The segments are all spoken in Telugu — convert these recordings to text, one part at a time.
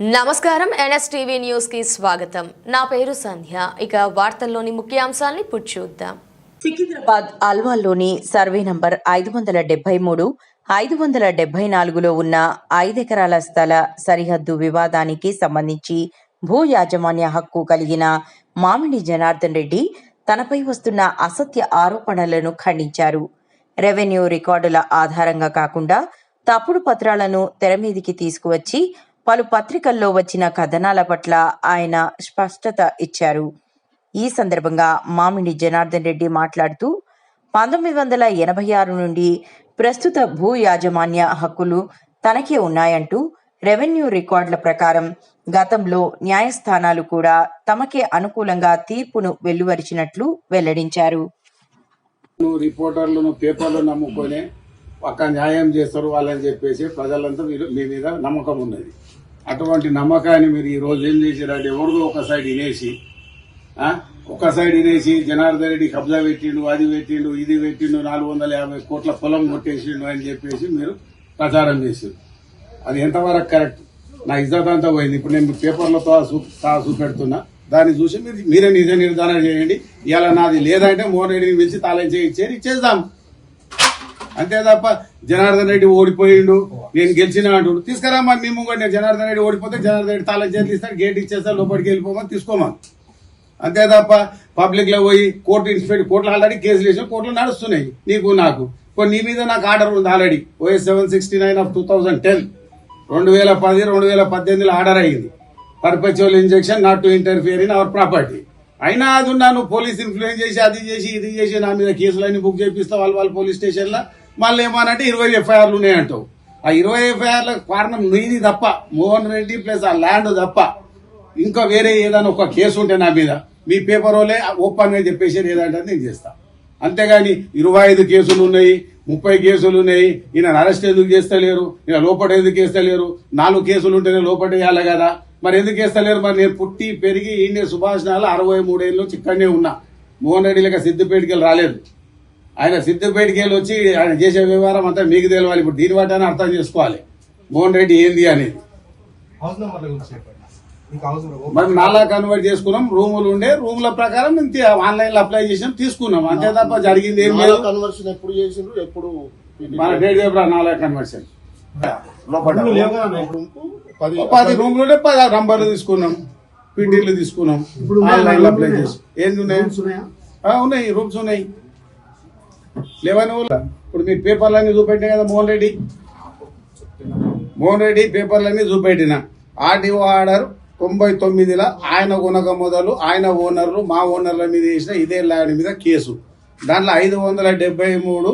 నమస్కారం. ఎన్ఎస్టీవీ న్యూస్కి స్వాగతం. నా పేరు సంధ్య. ఇక వార్తల్లోని ముఖ్యాంశాల్ని ఇప్పుడు చూద్దాం. సికింద్రాబాద్ అల్వాల్లోని సర్వే నంబర్ ఐదు వందల డెబ్బై మూడు ఐదు వందల డెబ్బై నాలుగులో ఉన్న ఐదెకరాల స్థల సరిహద్దు వివాదానికి సంబంధించి భూ యాజమాన్య హక్కు కలిగిన మామిడి జనార్దన్ రెడ్డి తనపై వస్తున్న అసత్య ఆరోపణలను ఖండించారు. రెవెన్యూ రికార్డుల ఆధారంగా కాకుండా తప్పుడు పత్రాలను తెర మీదికి తీసుకువచ్చి పలు పత్రికల్లో వచ్చిన కథనాల పట్ల ఆయన స్పష్టత ఇచ్చారు. ఈ సందర్భంగా మామిడి జనార్దన్ రెడ్డి మాట్లాడుతూ పంతొమ్మిది వందల ఎనభై ఆరు నుండి ప్రస్తుత భూ యాజమాన్య హక్కులు తనకే ఉన్నాయంటూ రెవెన్యూ రికార్డుల ప్రకారం గతంలో న్యాయస్థానాలు కూడా తమకే అనుకూలంగా తీర్పును వెలువరిచినట్లు వెల్లడించారు. రిపోర్టర్లను పేపర్లు నమ్ముకొని ఒక న్యాయం చేస్తారు వాళ్ళని చెప్పేసి ప్రజలంతా మీ మీద నమ్మకం ఉన్నది. అటువంటి నమ్మకాన్ని మీరు ఈ రోజు ఏం చేశారంటే ఎవరిదో ఒక సైడ్ వినేసి ఒక సైడ్ వినేసి జనార్దన్ రెడ్డి కబ్జా పెట్టిండు అది పెట్టిండు ఇది పెట్టిండు నాలుగు వందల యాభై కోట్ల పొలం కొట్టేసిండు అని చెప్పేసి మీరు ప్రచారం చేశారు. అది ఎంతవరకు కరెక్ట్? నా ఇజ్జత్ అంతా పోయింది. ఇప్పుడు నేను పేపర్లతో చూ- చూపెడుతున్నా. దాన్ని చూసి మీరు మీరే నిజ నిర్ధారణ చేయండి. ఇలా నాది లేదంటే మోహన్ రెడ్డిని పిలిచి తాళం చేయించేది ఇచ్చేద్దాం అంతే తప్ప జనార్దన్ రెడ్డి ఓడిపోయిండు నేను గెలిచిన తీసుకురా మరి మేము కూడా నేను జనార్దన్ రెడ్డి ఓడిపోతే జనార్దన్ రెడ్డి తాళం చేతులు ఇస్తాడు గేట్ ఇచ్చేస్తా లోపలికి వెళ్ళిపోమని తీసుకోమని. అంతే తప్ప పబ్లిక్లో పోయి కోర్టు ఇన్స్పెక్ట్ కోర్టులు ఆల్రెడీ కేసులు వేసిన కోర్టులు నడుస్తున్నాయి నీకు నాకు. నీ మీద నాకు ఆర్డర్ ఉంది already OS seven sixty nine of two thousand ten. రెండు వేల పది రెండు వేల పద్దెనిమిదిలో ఆర్డర్ అయ్యింది. Perpetual injunction not to interfere in our property అయినా అది ఉన్నా నువ్వు పోలీస్ ఇన్ఫ్లుయెన్స్ చేసి అది చేసి ఇది చేసి నా మీద కేసులన్నీ బుక్ చేపిస్తావు వాళ్ళ వాళ్ళ పోలీస్ స్టేషన్లో మళ్ళీ ఏమనంటే ఇరవై ఎఫ్ఐఆర్లు ఉన్నాయంటావు. ఆ ఇరవై ఎఫ్ఐఆర్లకు కారణం నీది తప్ప మోహన్ రెడ్డి ప్లస్ ఆ ల్యాండ్ తప్ప ఇంకా వేరే ఏదైనా ఒక కేసు ఉంటే నా మీద మీ పేపర్ వాళ్ళే ఓపెన్ చెప్పేసి ఏదంటే నేను చేస్తా. అంతేగాని ఇరవై ఐదు కేసులు ఉన్నాయి ముప్పై కేసులు ఉన్నాయి ఈయన అరెస్ట్ ఎందుకు చేస్తలేరు ఈయన లోపట ఎందుకు వేస్తలేరు నాలుగు కేసులు ఉంటేనే లోపట వేయాలి కదా. మరి ఎందుకు వేస్తలేరు మరి నేను పుట్టి పెరిగి ఈయన సుభాష్ నాలు అరవై మూడేళ్ళు చిక్కనే ఉన్నా. మోహన్ రెడ్డి లెక్క సిద్దిపేటకి రాలేదు. ఆయన సిద్దిపేటకి వెళ్ళి వచ్చి ఆయన చేసే వ్యవహారం అంతా మీకు తెలవాలి ఇప్పుడు దీని బట్టి అర్థం చేసుకోవాలి. మోహన్ రెడ్డి ఏంది అనేది. హౌస్ నెంబర్ల గురించి చెప్పండి. మీకు హౌస్ నెంబర్ మరి నాలా కన్వర్ట్ చేసుకున్నాం రూములు ఉండే రూముల ప్రకారం మేము ఆన్లైన్లో అప్లై చేసినాం తీసుకున్నాం. అంతే తప్ప జరిగింది ఏం లేదు. కన్వర్షన్ ఎప్పుడు చేసిండ్రు? ఎప్పుడు మన డేట్ చెప్పరా నాలా కన్వర్షన్? పది రూములు ఉంటే పది నంబర్లు తీసుకున్నాం పీటీలు తీసుకున్నాం? ఆన్లైన్లో అప్లై చేసి ఏంది ఉన్నాయి? ఉన్నాయి? రూమ్స్ ఉన్నాయి. లేవని ఇప్పుడు మీ పేపర్లన్నీ చూపెట్టినా కదా మోహన్ రెడ్డి? మోహన్ రెడ్డి పేపర్లన్నీ చూపెట్టిన. ఆర్డీఓ ఆర్డర్ తొంభై తొమ్మిదిలో ఆయన కొనక మొదలు ఆయన ఓనర్లు మా ఓనర్ల మీద వేసిన ఇదే ల్యాండ్ మీద కేసు. దాంట్లో ఐదు వందల డెబ్బై మూడు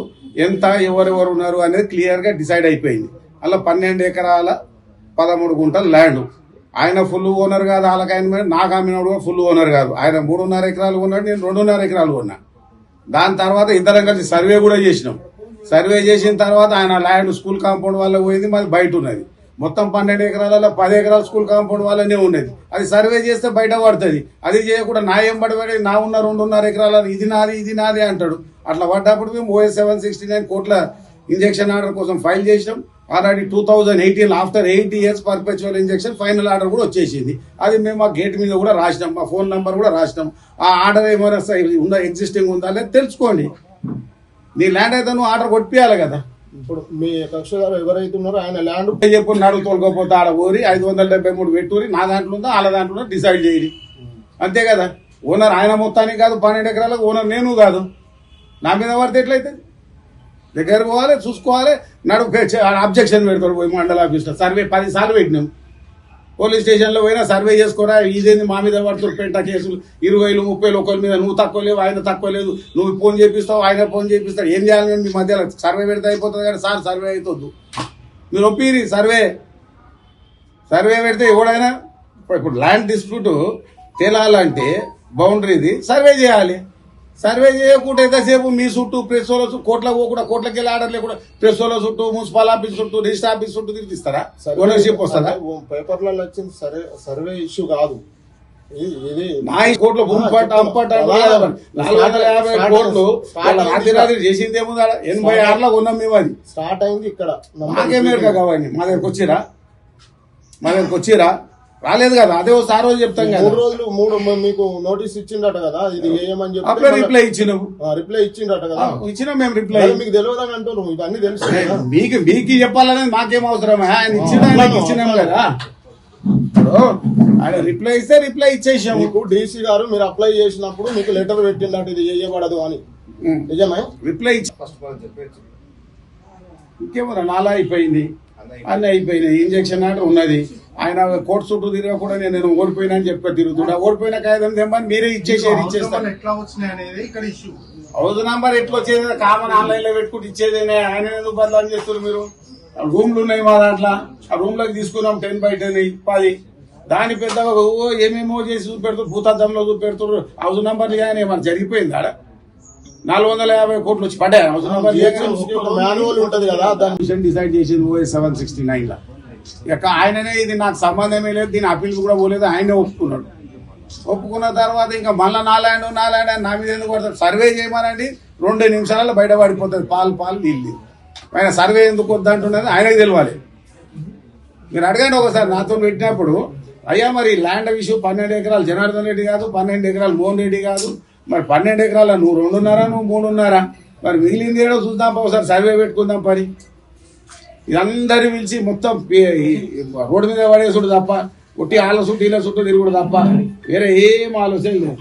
ఎంత ఎవరెవరు ఉన్నారు అనేది క్లియర్గా డిసైడ్ అయిపోయింది. అలా పన్నెండు ఎకరాల పదమూడు గుంటల ల్యాండ్. ఆయన ఫుల్ ఓనర్ కాదు వాళ్ళకి ఆయన మీద నాకు కూడా ఫుల్ ఓనర్ కాదు. ఆయన మూడున్నర ఎకరాలు కొన్నాడు నేను రెండున్నర ఎకరాలు కొన్నా. దాని తర్వాత ఇద్దరం కలిసి సర్వే కూడా చేసినాం. సర్వే చేసిన తర్వాత ఆయన ల్యాండ్ స్కూల్ కాంపౌండ్ వల్ల పోయింది మాది బయట ఉన్నది. మొత్తం పన్నెండు ఎకరాలలో పది ఎకరాల స్కూల్ కాంపౌండ్ వల్లనే ఉన్నది. అది సర్వే చేస్తే బయట పడుతుంది. అది చేయకుండా నా ఏం పడబడి నా ఉన్న రెండున్నర ఎకరాల ఇది నాది ఇది నాది అంటాడు. అట్లా పడ్డప్పుడు మేము ఓఎస్ సెవెన్ సిక్స్టీ నైన్ కోట్ల ఇంజక్షన్ ఆర్డర్ కోసం ఫైల్ చేసినాం. Already two thousand eighteen after eight years perpetual injunction final order కూడా వచ్చేసింది. అది మేము ఆ గేట్ మీద కూడా రాసినాం. మా ఫోన్ నంబర్ కూడా రాసినాం. ఆ ఆర్డర్ ఏమైనా ఉందా ఎగ్జిస్టింగ్ ఉందా లేదా తెలుసుకోండి. నీ ల్యాండ్ అయితే నువ్వు ఆర్డర్ కొట్టియాలి కదా. ఇప్పుడు మీ కక్షగారు ఎవరైతే ఉన్నారో ఆయన ల్యాండ్ చెప్పు నడు తోలుకోపోతే ఆడ ఊరి ఐదు వందల డెబ్బై మూడు పెట్టుకుని నా దాంట్లో ఉందా వాళ్ళ దాంట్లో ఉందా డిసైడ్ చేయాలి అంతే కదా. ఓనర్ ఆయన మొత్తానికి కాదు పన్నెండు ఎకరాలకు ఓనర్ నేను కాదు. నా మీద పడితే ఎట్లయితే దగ్గర పోవాలి చూసుకోవాలి నడుపు అబ్జెక్షన్ పెడతాడు పోయి మండల ఆఫీస్లో సర్వే పదిసార్లు పెట్టినాం. పోలీస్ స్టేషన్లో పోయినా సర్వే చేసుకోరా ఇదేంది మా మీద పడుతున్నారు పెంట కేసులు? ఇరవైలు ముప్పైలు ఒకరి మీద నువ్వు తక్కువ లేవు ఆయన తక్కువ లేదు. నువ్వు ఫోన్ చేపిస్తావు ఆయన ఫోన్ చేపిస్తాడు. ఏం చేయాలి మీ మధ్యలో సర్వే పెడితే అయిపోతుంది కానీ సార్ సర్వే అవుతుంది మీరు ఒప్పిరి సర్వే సర్వే పెడితే ఎవడైనా ఇప్పుడు- ఇప్పుడు ల్యాండ్ డిస్ప్యూట్ తేలాలంటే బౌండరీది సర్వే చేయాలి. సర్వే చేయకుండా ఎంతసేపు మీ చుట్టూ ప్రెస్ వాళ్ళ కోట్లకు పోకుండా కోట్లకి వెళ్ళి ఆర్డర్ లేకుండా ప్రెస్ వాళ్ళ చుట్టూ మున్సిపల్ ఆఫీస్ చుట్టూ రిజిస్టర్ ఆఫీస్ చుట్టూ తిరిగిస్తారా ఓనర్షిప్ వస్తుందా? పేపర్లలో వచ్చింది సరే సర్వే ఇష్యూ కాదు. నా ఈ కోట్లు గుంపట అంపట నాలుగు వందల యాభై కోట్లు వాళ్ళ రాత్రి రాత్రి చేసింది ఏముంది ఆడ? ఎనభై ఆరులో ఉన్నాం మేము అది. స్టార్ట్ అయింది ఇక్కడ. మాకేమేరు మా దగ్గరకు వచ్చిరా? మా దగ్గరకు వచ్చిరా? రాలేదు కదా అదే ఒకసారి రోజు చెప్తాం కదా. మూడు రోజులు మూడు మీకు నోటీస్ ఇచ్చిండట కదా ఇది ఏమని అప్పుడే చెప్పి రిప్లై ఇచ్చినావు. రిప్లై ఇచ్చిండట కదా. ఇచ్చినాం మేము రిప్లై మీకు తెలియదని అంటున్నారు మీకు అన్ని తెలుసు మీకు మీకు చెప్పాలనేది మాకేం అవసరం? ఆయన ఇచ్చిన ఇచ్చినాం కదా. ఆయన రిప్లై ఇస్తే రిప్లై ఇచ్చేసాము. మీకు డీసీ గారు మీరు అప్లై చేసినప్పుడు మీకు లెటర్ పెట్టిండట ఇది చేయబడదు అని. నిజమే? రిప్లై ఇచ్చి ఇంకేమన్నా నాలా అయిపోయింది. అన్నీ అయిపోయినాయి. ఇంజక్షన్ ఆర్డర్ ఉన్నది. ఆయన కోర్టు చుట్టూ తిరగకుండా నేను నేను ఓడిపోయినా అని చెప్పి తిరుగుతున్నా ఓడిపోయిన కాగితం తెమ్మని మీరే ఇచ్చేసేది ఇచ్చేస్తాను ఎట్లా వచ్చినాయి అనేది ఇక్కడ ఇష్యూ హౌస్ నంబర్ ఎట్లా వచ్చేది? కామన్ ఆన్లైన్లో పెట్టుకుంటే ఇచ్చేదేనే ఆయన ఎందుకు బదలాం చేస్తారు మీరు? రూమ్లు ఉన్నాయి మా దాంట్లో. ఆ రూమ్లోకి తీసుకున్నాం టెన్ బై టెన్ పది. దాని పెద్దగా ఓ ఏమేమో చేసి చూపెడుతారు భూతార్థంలో చూపెడుతారు హౌస్ నంబర్ కానీ ఏమన్నా జరిగిపోయింది ఆడ? నాలుగు వందల యాభై కోట్లు వచ్చి పడ్డాయి. హౌస్ నంబర్ ఒక మాన్యువల్ ఉంటది కదా దాన్ని కమిషన్ డిసైడ్ చేసింది ఓఎస్ సెవెన్ సిక్స్టీ నైన్లో ఇక ఆయననే ఇది నాకు సంబంధమే లేదు దీని అప్పీల్ కూడా పోలేదు ఆయనే ఒప్పుకున్నాడు. ఒప్పుకున్న తర్వాత ఇంకా మళ్ళీ నాలాండు నాలాండు అని నా మీద ఎందుకు పడతాడు? సర్వే చేయమనండి రెండు నిమిషాలలో బయట పడిపోతుంది పాలు పాలు నీళ్ళు ఆయన సర్వే ఎందుకు వద్దంటున్నది ఆయనకు తెలియాలి మీరు అడగండి ఒకసారి నాతో పెట్టినప్పుడు అయ్యా మరి ల్యాండ్ ఇష్యూ పన్నెండు ఎకరాలు జనార్దన్ రెడ్డి కాదు పన్నెండు ఎకరాలు మోహన్ రెడ్డి కాదు మరి పన్నెండు ఎకరాల నువ్వు రెండున్నారా నువ్వు మూడున్నారా? మరి మిగిలింది ఏడో చూద్దాం ఒకసారి సర్వే పెట్టుకుందాం పని. ఇదందరి పిలిచి మొత్తం రోడ్డు మీద పడేసుడు తప్ప ఒట్టి ఆల చుట్టూ ఇలా చుట్టూ తిరుగుడు తప్ప వేరే ఏం ఆలోచన లేదు.